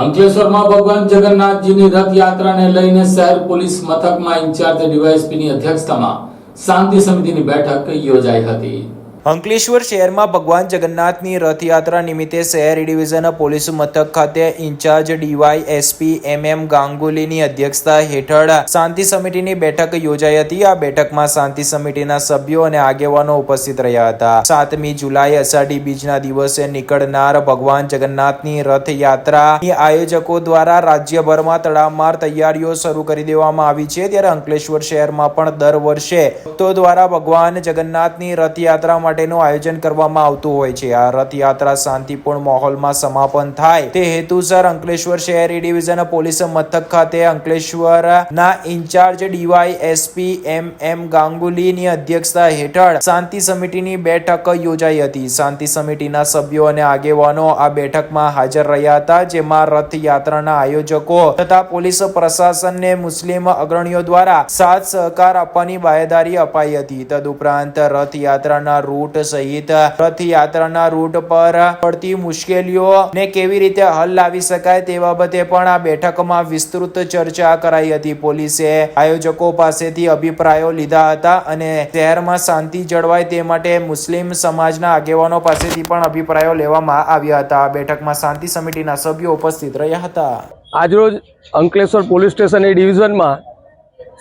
અંકલેશ્વરમાં ભગવાન જગન્નાથજીની રથયાત્રાને લઈને શહેર પોલીસ મથકમાં ઇન્ચાર્જ ડીવાયએસપીની અધ્યક્ષતામાં શાંતિ સમિતિની બેઠક યોજાઈ હતી. અંકલેશ્વર શહેરમાં ભગવાન જગન્નાથની રથયાત્રા નિમિત્તે શહેર ડિવિઝન પોલીસ મથક ખાતે in charge D Y SP M M ગાંગુલીની અધ્યક્ષતા હેઠળ શાંતિ સમિતિની બેઠક યોજાઈ હતી. આ બેઠકમાં શાંતિ સમિતિના સભ્યો અને આગેવાનો ઉપસ્થિત રહ્યા હતા. સાતમી જુલાઈ અષાઢી બીજના દિવસે નીકળનાર ભગવાન જગન્નાથની રથયાત્રાની આયોજકો દ્વારા રાજ્યભરમાં તડામાર તૈયારીઓ શરૂ કરી દેવામાં આવી છે. ત્યારે અંકલેશ્વર શહેરમાં પણ દર વર્ષે ભક્તો દ્વારા ભગવાન જગન્નાથની રથયાત્રા માટેનું આયોજન કરવામાં આવતું હોય છે. આ રથયાત્રા શાંતિપૂર્ણ માહોલમાં સમાપન થાય. તે હેતુસર અંકલેશ્વર શહેરી ડિવિઝન પોલીસ મથક ખાતે અંકલેશ્વર ના in charge D Y SP M M ગાંગુલીની અધ્યક્ષતા હેઠળ શાંતિ સમિતિની બેઠક યોજાઈ હતી. શાંતિ સમિતિના સભ્યો અને આગેવાનો આ બેઠકમાં હાજર રહ્યા હતા, જેમાં રથયાત્રાના આયોજકો તથા પોલીસ પ્રશાસનને મુસ્લિમ અગ્રણીઓ દ્વારા સાથ સહકાર આપવાની બાહેદારી અપાઈ હતી. તદુપરાંત રથયાત્રાના રૂટ સહિત રથયાત્રાના રૂટ પર પડતી મુશ્કેલીઓ ને કેવી રીતે હલ લાવી શકાય તે બાબતે પણ આ બેઠકમાં વિસ્તૃત ચર્ચા કરાઈ હતી. પોલીસે આયોજકો પાસેથી અભિપ્રાયો લીધા હતા અને શહેરમાં શાંતિ જળવાય તે માટે મુસ્લિમ સમાજના આગેવાનો પાસેથી પણ અભિપ્રાયો લેવામાં આવ્યા હતા. આ બેઠકમાં શાંતિ સમિતિના સભ્યો ઉપસ્થિત રહ્યા હતા. આજરોજ અંકલેશ્વર પોલીસ સ્ટેશન એ ડિવિઝનમાં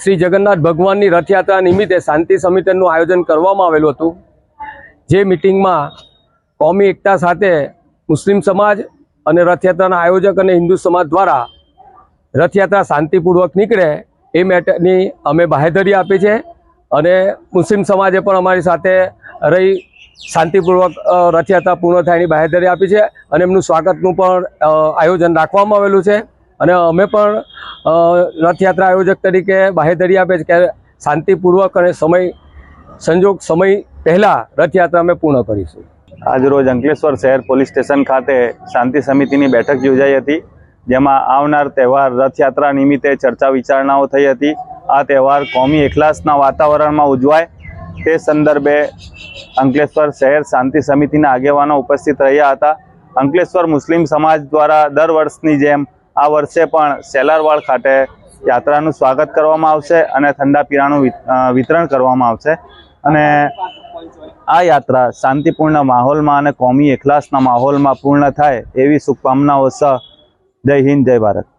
શ્રી જગન્નાથ ભગવાનની રથયાત્રા નિમિત્તે શાંતિ સમિતિનું આયોજન કરવામાં આવેલું હતું. જે મિટિંગમાં કોમી એકતા સાથે મુસ્લિમ સમાજ અને રથયાત્રાના આયોજક અને હિન્દુ સમાજ દ્વારા રથયાત્રા શાંતિપૂર્વક નીકળે એ મેટરની અમે બાહેધરી આપી છે અને મુસ્લિમ સમાજે પણ અમારી સાથે રહી શાંતિપૂર્વક રથયાત્રા પૂર્ણ થાય એની બાહેધરી આપી છે અને એમનું સ્વાગતનું પણ આયોજન રાખવામાં આવેલું છે અને અમે પણ રથયાત્રા આયોજક તરીકે બાહેધરી આપે છે કે શાંતિપૂર્વક અને સમય સંજોગ સમય પહેલાં રથયાત્રા અમે પૂર્ણ કરીશું. આજરોજ અંકલેશ્વર શહેર પોલીસ સ્ટેશન ખાતે શાંતિ સમિતિની બેઠક યોજાઈ હતી, જેમાં આવનાર તહેવાર રથયાત્રા નિમિત્તે ચર્ચા વિચારણાઓ થઈ હતી. આ તહેવાર કોમી એકલાસના વાતાવરણમાં ઉજવાય. તે સંદર્ભે અંકલેશ્વર શહેર શાંતિ સમિતિના આગેવાનો ઉપસ્થિત રહ્યા હતા. અંકલેશ્વર મુસ્લિમ સમાજ દ્વારા દર વર્ષની જેમ આ વર્ષે પણ સેલારવાડ ખાતે યાત્રાનું સ્વાગત કરવામાં આવશે અને ઠંડા પીણાનું વિતરણ કરવામાં આવશે. અને આ યાત્રા શાંતિપૂર્ણ માહોલમાં અને કોમી એકલાસના માહોલમાં પૂર્ણ થાય એવી શુભકામનાઓ સહ જય હિન્દ, જય ભારત.